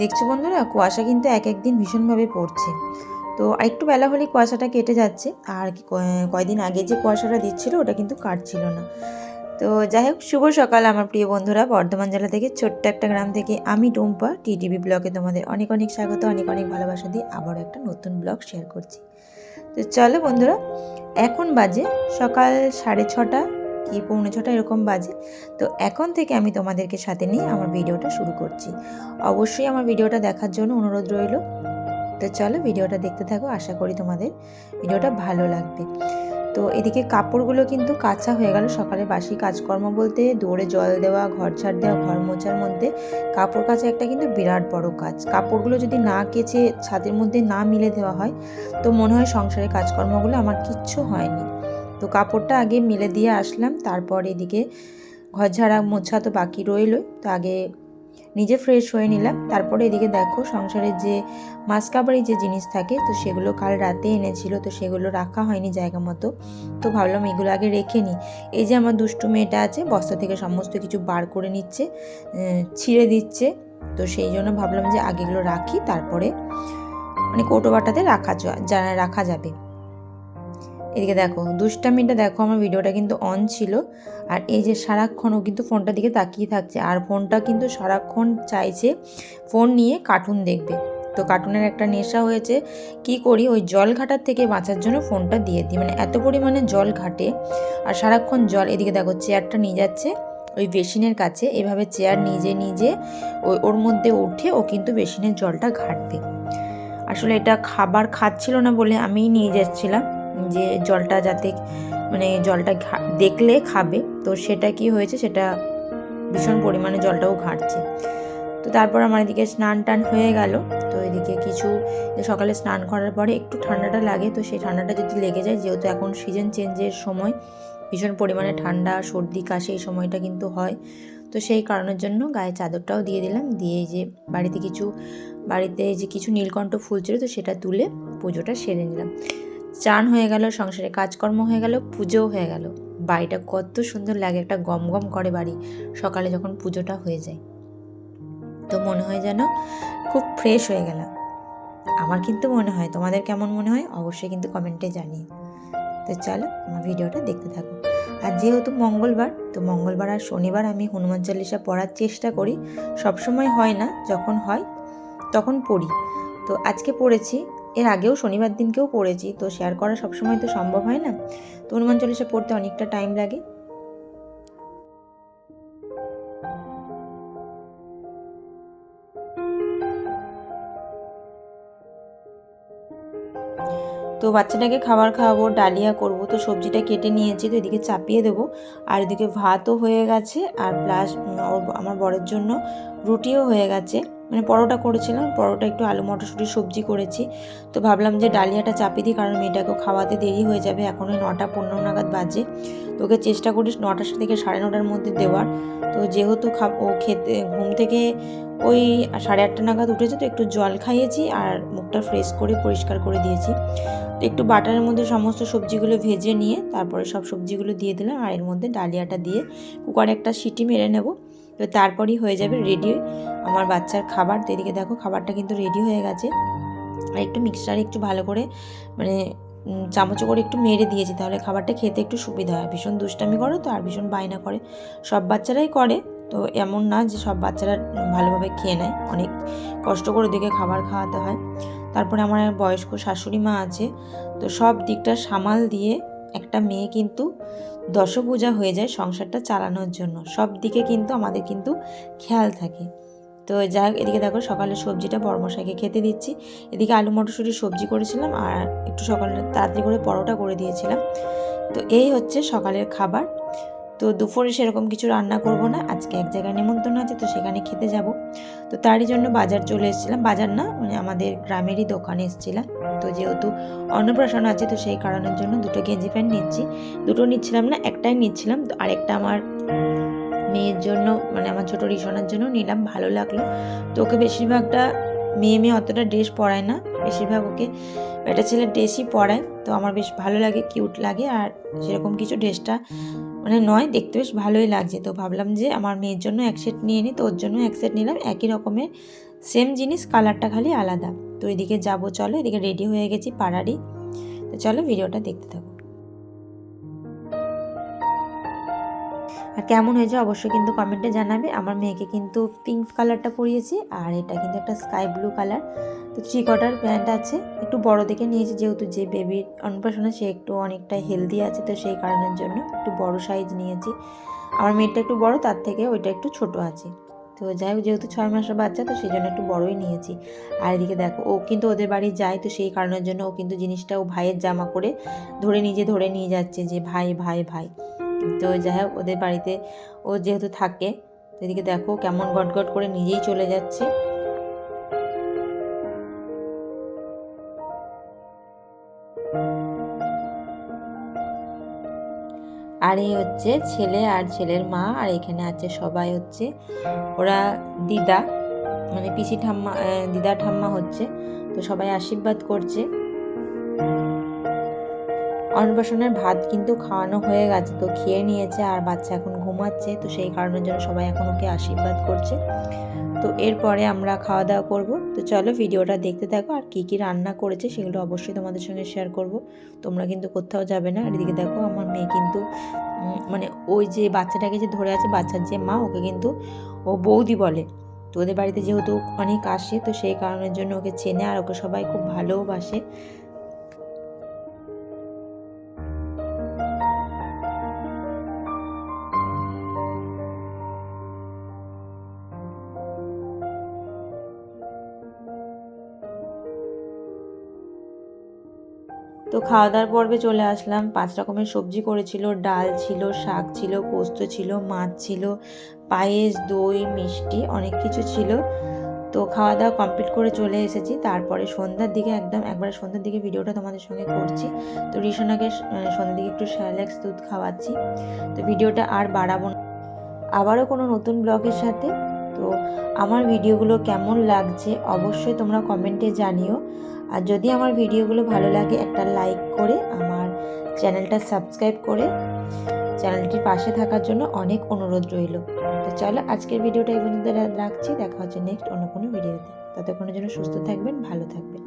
দেখছ বন্ধুরা, কুয়াশা কিন্তু এক এক দিন ভীষণভাবে পড়ছে। তো একটু বেলা হলেই কুয়াশাটা কেটে যাচ্ছে, আর কয়দিন আগে যে কুয়াশাটা দিচ্ছিল, ওটা কিন্তু কাটছিল না। তো যাই হোক, শুভ সকাল আমার প্রিয় বন্ধুরা। বর্ধমান জেলা থেকে ছোট্ট একটা গ্রাম থেকে আমি টুম্পা, টিটিভি ব্লগে তোমাদের অনেক অনেক স্বাগত, অনেক অনেক ভালোবাসা দিয়ে আবারও একটা নতুন ব্লগ শেয়ার করছি। তো চলো বন্ধুরা, এখন বাজে সকাল সাড়ে ছটা। কি পৌনে ছটা এরকম বাজে। তো এখন থেকে আমি তোমাদেরকে সাথে নিয়ে আমার ভিডিওটা শুরু করছি। অবশ্যই আমার ভিডিওটা দেখার জন্য অনুরোধ রইল। তো চলো ভিডিওটা দেখতে থাকো, আশা করি তোমাদের ভিডিওটা ভালো লাগবে। তো এদিকে কাপড়গুলো কিন্তু কাঁচা হয়ে গেল। সকালে বাসি কাজকর্ম বলতে দৌড়ে জল দেওয়া, ঘর ছাড় দেওয়া, ঘর মোছার মধ্যে কাপড় কাচা একটা কিন্তু বিরাট বড় কাজ। কাপড়গুলো যদি না কেচে ছাদের মধ্যে না মিলে দেওয়া হয়, তো মনে হয় সংসারের কাজকর্মগুলো আমার কিচ্ছু হয়নি। তো কাপড়টা আগে মিলে দিয়ে আসলাম, তারপর এদিকে ঘর ঝাড়া মোছা তো বাকি রইল, তো আগে নিজে ফ্রেশ হয়ে নিলাম। তারপরে এদিকে দেখো সংসারের যে মাসকাবারি যে জিনিস থাকে, তো সেগুলো কাল রাতে এনেছিল, তো সেগুলো রাখা হয়নি জায়গা মতো। তো ভাবলাম এগুলো আগে রেখে নিই। এই যে আমার দুষ্টু মেয়েটা আছে, বস্তা থেকে সমস্ত কিছু বার করে নিচ্ছে ছিঁড়ে দিচ্ছে, তো সেই জন্য ভাবলাম যে আগে এগুলো রাখি, তারপরে মানে কৌটো বাটাতে রাখা যা- রাখা যাবে। এদিকে দেখো, দুষ্টামিটা দেখো, আমার ভিডিওটা কিন্তু অন ছিল। আর এই যে সারাক্ষণ, ও কিন্তু ফোনটার দিকে তাকিয়ে থাকছে। আর ফোনটা কিন্তু সারাক্ষণ চাইছে ফোন নিয়ে কার্টুন দেখবে। তো কার্টুনের একটা নেশা হয়েছে, কি করি? ওই জল ঘাটার থেকে বাঁচার জন্য ফোনটা দিয়ে দিই। মানে এত পরিমাণে জল ঘাটে। আর সারাক্ষণ জল, এদিকে দেখো চেয়ারটা নিয়ে যাচ্ছে ওই বেসিনের কাছে। এভাবে চেয়ার নিজে নিজে ওই ওর মধ্যে উঠে ও কিন্তু বেসিনের জলটা ঘাটবে। আসলে এটা খাবার খাচ্ছিল না বলে আমিই নিয়ে যাচ্ছিলাম। যে জলটা যাতে মানে জলটা দেখলে খাবে। তো সেটা কি হয়েছে, সেটা ভীষণ পরিমাণে জলটাও ঘাটছে। তো তারপর আমার এদিকে স্নান টান হয়ে গেল। তো এদিকে কিছু, সকালে স্নান করার পরে একটু ঠান্ডাটা লাগে। তো সেই ঠান্ডাটা যদি লেগে যায়, যেহেতু এখন সিজন চেঞ্জের সময়, ভীষণ পরিমাণে ঠান্ডা, সর্দি, কাশি এই সময়টা কিন্তু হয়। তো সেই কারণের জন্য গায়ে চাদরটাও দিয়ে দিলাম। দিয়ে যে বাড়িতে কিছু, বাড়িতে যে কিছু নীলকণ্ঠ ফুল ছিল, তো সেটা তুলে পুজোটা সেরে নিলাম। চান হয়ে গেল, সংসারে কাজকর্ম হয়ে গেল, পুজোও হয়ে গেল। বাড়িটা কত সুন্দর লাগে, একটা গম গম করে বাড়ি। সকালে যখন পুজোটা হয়ে যায়, তো মনে হয় যেন খুব ফ্রেশ হয়ে গেলাম। আমার কিন্তু মনে হয়, তোমাদের কেমন মনে হয়? অবশ্যই কিন্তু কমেন্টে জানিয়ে তো চলো, আমার ভিডিওটা দেখতে থাকো। আর যেহেতু মঙ্গলবার, তো মঙ্গলবার আর শনিবার আমি হনুমান চল্লিশা পড়ার চেষ্টা করি। সবসময় হয় না, যখন হয়, তখন পড়ি। তো আজকে পড়েছি এর আগেও শনিবার দিনকেও পড়েছি, তো শেয়ার করা সবসময় তো সম্ভব হয় না। তো হনুমান চল্লিশা পড়তে অনেকটা টাইম লাগে। তো বাচ্চাটাকে খাবার খাওয়াবো, ডালিয়া করব, তো সবজিটা কেটে নিয়েছি, তো এদিকে চাপিয়ে দেবো। আর এদিকে ভাতও হয়ে গেছে, আর প্লাস আমার বরের জন্য রুটিও হয়ে গেছে। মানে পরোটা করেছিলাম, পরোটা একটু আলু মটরশুঁটির সবজি করেছি। তো ভাবলাম যে ডালিয়াটা চাপিয়ে দিই, কারণ মেয়েটাকেও খাওয়াতে দেরি হয়ে যাবে। এখন ওই নটা পনেরো নাগাদ বাজে। তো ওকে চেষ্টা করিস নটার থেকে সাড়ে নটার মধ্যে দেওয়ার। তো যেহেতু খা, ও খেতে, ঘুম থেকে ওই সাড়ে আটটা নাগাদ উঠেছে, তো একটু জল খাইয়েছি আর মুখটা ফ্রেশ করে পরিষ্কার করে দিয়েছি। তো একটু বাটারের মধ্যে সমস্ত সবজিগুলো ভেজে নিয়ে তারপরে সব সবজিগুলো দিয়ে দিলাম। আর এর মধ্যে ডালিয়াটা দিয়ে কুকারে একটা সিটি মেরে নেব। তো তারপরই হয়ে যাবে রেডি আমার বাচ্চার খাবার, তো এদিকে দেখো খাবারটা কিন্তু রেডি হয়ে গেছে। আর একটু মিক্সচারে একটু ভালো করে মানে চামচে করে একটু মেরে দিয়েছি, তাহলে খাবারটা খেতে একটু সুবিধা হয়। ভীষণ দুষ্টামি করে তো, আর ভীষণ বায়না করে। সব বাচ্চারাই করে, তো এমন না যে সব বাচ্চারা ভালোভাবে খেয়ে নেয়। অনেক কষ্ট করে দেখে খাবার খাওয়াতে হয়। তারপরে আমার বয়স্ক শাশুড়ি মা আছে, তো সব দিকটা সামাল দিয়ে একটা মেয়ে কিন্তু দশপূজা হয়ে যায় সংসারটা চালানোর জন্য। সব দিকে কিন্তু আমাদের কিন্তু খেয়াল থাকে। তো যাই এদিকে দেখো সকালে সবজিটা বর্মশাইকে খেতে দিচ্ছি। এদিকে আলু মটরশুঁটির সবজি করেছিলাম আর একটু সকালে তাড়াতাড়ি করে পরোটা করে দিয়েছিলাম। তো এই হচ্ছে সকালের খাবার। তো দুপুরে সেরকম কিছু রান্না করব না। আজকে এক জায়গায় নিমন্ত্রণ আছে, তো সেখানে খেতে যাব। তো তারই জন্য বাজার চলে এসেছিলাম। বাজার না মানে আমাদের গ্রামেরই দোকানে এসেছিলাম। তো যেহেতু অন্নপ্রাশন আছে, তো সেই কারণের জন্য দুটো গেঞ্জি প্যান্ট নিচ্ছি। দুটো নিচ্ছিলাম না, একটাই নিচ্ছিলাম। তো আরেকটা আমার মেয়ের জন্য মানে আমার ছোটো রিসনার জন্য নিলাম, ভালো লাগল। তো ওকে বেশিরভাগটা মেয়ে মেয়ে অতটা ড্রেস পরায় না। বেশিরভাগ ওকে একটা ছেলে ড্রেসই পরায়, তো আমার বেশ ভালো লাগে কিউট লাগে, আর সেরকম কিছু ড্রেসটা মানে নয়, দেখতে বেশ ভালোই লাগছে। তো ভাবলাম যে আমার মেয়ের জন্য এক সেট নিয়ে নিই তো ওর জন্য এক সেট নিলাম। একই রকমের সেম জিনিস কালারটা খালি আলাদা। তো এদিকে যাব, চলো, এদিকে রেডি হয়ে গেছি পাড়ারই। তো চলো ভিডিওটা দেখতে থাকো। আর কেমন হয়েছে অবশ্যই কিন্তু কমেন্টে জানাবে। আমার মেয়েকে কিন্তু পিঙ্ক কালারটা পরিয়েছি আর এটা কিন্তু একটা স্কাই ব্লু কালার তো থ্রি কোয়ার্টার প্যান্ট আছে। একটু বড় দেখে নিয়েছি, যেহেতু যে বেবির অন্নপ্রাশনে সে একটু অনেকটা হেলদি আছে, তো সেই কারণের জন্য একটু বড় সাইজ নিয়েছি। আমার মেয়েটা একটু বড়, তার থেকে ওইটা একটু ছোট আছে। তো যাই হোক, যেহেতু ছয় মাসের বাচ্চা, তো সেই জন্য একটু বড়ই নিয়েছি। আর এদিকে দেখো, ও কিন্তু ওদের বাড়ি যায়, তো সেই কারণের জন্য ও কিন্তু জিনিসটা ও ভাইয়ের জামা করে ধরে নিজে ধরে নিয়ে যাচ্ছে যে, ভাই ভাই ভাই। তো যাই হোক, ওদের বাড়িতে ও যেহেতু থাকে এদিকে দেখো কেমন গটগট করে নিজেই চলে যাচ্ছে। আর এই হচ্ছে ছেলে আর ছেলের মা, আর এখানে আছে সবাই হচ্ছে, ওরা দিদা মানে পিসি ঠাম্মা দিদা ঠাম্মা হচ্ছে, তো সবাই আশীর্বাদ করছে। অন্নপ্রাশনের ভাত কিন্তু খাওয়ানো হয়ে গেছে, তো খেয়ে নিয়েছে আর বাচ্চা এখন ঘুমাচ্ছে, তো সেই কারণের জন্য সবাই এখন ওকে আশীর্বাদ করছে। তো এরপরে আমরা খাওয়া দাওয়া করব। তো চলো ভিডিওটা দেখতে থাকো আর কী কী রান্না করেছে সেগুলো অবশ্যই তোমাদের সঙ্গে শেয়ার করব। তোমরা কিন্তু কোথাও যাবে না। আর এদিকে দেখো আমার মেয়ে কিন্তু মানে ওই যে বাচ্চাটাকে যে ধরে আছে, বাচ্চার যে মা, ওকে কিন্তু ও বৌদি বলে। তো ওদের বাড়িতে যেহেতু অনেক আসে, তো সেই কারণের জন্য ওকে চেনে আর ওকে সবাই খুব ভালোবাসে। তো খাওয়া দাওয়ার পর্বে চলে আসলাম। পাঁচ রকমের সবজি করেছিল। ডাল ছিল, শাক ছিল, পোস্ত ছিল, মাছ ছিল, পায়েস, দই, মিষ্টি অনেক কিছু ছিল। তো খাওয়া দাওয়া কমপ্লিট করে চলে এসেছি। তারপরে সন্ধ্যার দিকে একদম একবারে সন্ধ্যার দিকে ভিডিওটা তোমাদের সঙ্গে করছি। তো রিসোনাকে সন্ধ্যার দিকে একটু স্যালাক্স দুধ খাওয়াচ্ছি। তো ভিডিওটা আর বাড়াবো না। আবারও কোনো নতুন ব্লগের সাথে। তো আমার ভিডিওগুলো কেমন লাগছে অবশ্যই তোমরা কমেন্টে জানিও। আর যদি আমার ভিডিওগুলো ভালো লাগে, একটা লাইক করে আমার চ্যানেলটা সাবস্ক্রাইব করে চ্যানেলটির পাশে থাকার জন্য অনেক অনুরোধ রইল। তো চলো আজকের ভিডিওটা এই পর্যন্ত রাখছি। দেখা হচ্ছে নেক্সট অন্য কোনো ভিডিওতে। ততক্ষণের জন্য সুস্থ থাকবেন, ভালো থাকবেন।